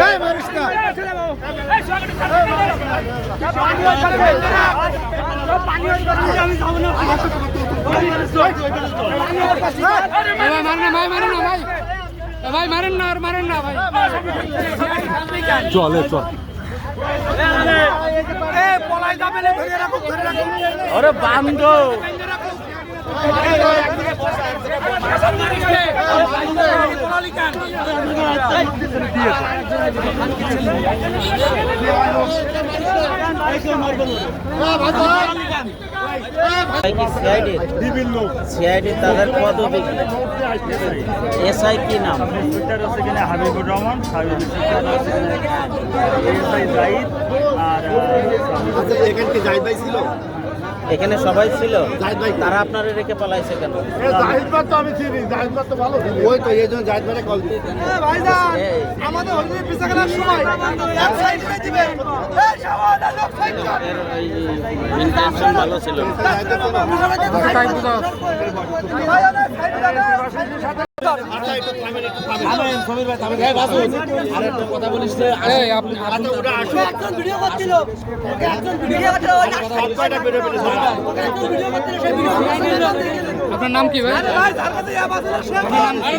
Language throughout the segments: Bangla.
ভাই মারেন না। ভাই মারেন না। ভাই। ভাই মারেন না আর মারেন না ভাই। চলে চল। ওরে বান্ধ সিআইডি তাদের পদবি এসআই কি নাম? ইন্সপেক্টর হচ্ছে কিনা হাবিবুর রহমান এসআই জাহিদ আর এখানে কি জাহিদ ভাই ছিল? এখানে সবাই ছিল তারা আপনারা রেখে পালাইছে কেন? জাহিদ ভাই তো আমি চিনি জাহিদ তো ভালো ওই তো এই জন্য জাহিদ ভাই কল দিই আমাদের পিছা খেলার সময় এক সাইড করে দিবে। এই সামান্য লোক সাইড কর। ইন্টেনশন ভালো ছিল। আপনার নাম কি ভাই?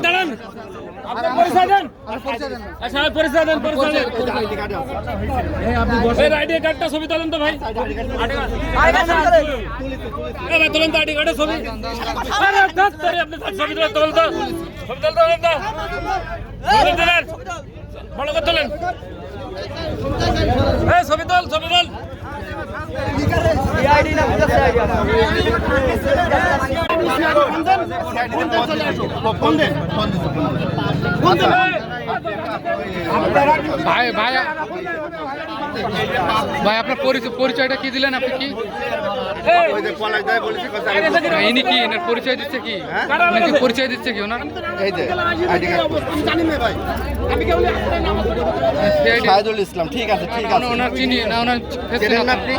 দাঁড়ান আচ্ছা ছবি তোলেন তো ভাই। তোলেন। তো আইডি কার্ডের ছবি। আপনি ছবি তোলেন তোলেন তো। ছবি তোলেন তো। তোলেন। করে তোলেন। ছবি তোল ছবি তোল। আইডি না ভাই ভাই ভাই আপনার পরিচয় পরিচয়টা কি দিলেন আপনি কি? ওই যে পলাশ ভাই বলেছে কথা না, ইনি কি এনার পরিচয় দিচ্ছে কি? পরিচয় দিচ্ছে কি ওনার? সাইদুল ইসলাম ঠিক আছে ঠিক আছে। ওনার- চিনি না ওনার আপনি?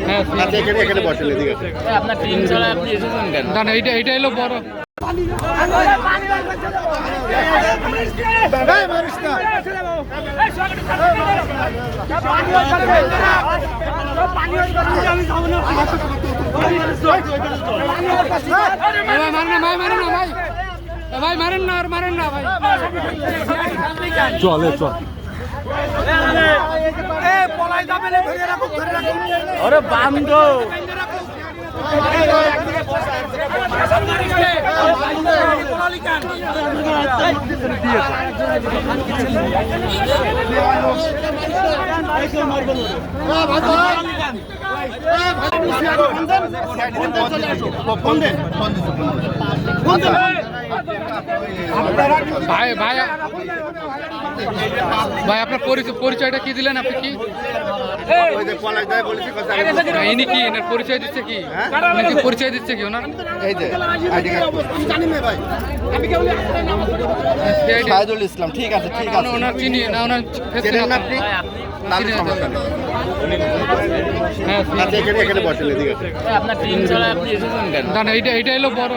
হ্যাঁ আচ্ছা। আপনার টিম আপনি এসেছেন কেন? এইটা এইটা হলো বড় ভাই মারেন না আর মারেন না ভাই চলে চল এ পলাই ফোন দে ফোন দে ভাই ভাই ভাই আপনার পরিচয় পরিচয়টা কি দিলেন আপনি কি? ইনি কি এনার পরিচয় দিচ্ছে কি? কি পরিচয় দিচ্ছে কি ওনার? সাইদুল ইসলাম ঠিক আছে ঠিক আছে। ওনার চিনি না ওনার face চেনেন না চিনি আপনি তাহলে সমস্যা নেই হ্যাঁ এখানে এখানে বসেন এদিকে। আপনার টিম চলে আপনি এসেছেন কেন? না না এইটা এইটা হলো বড়।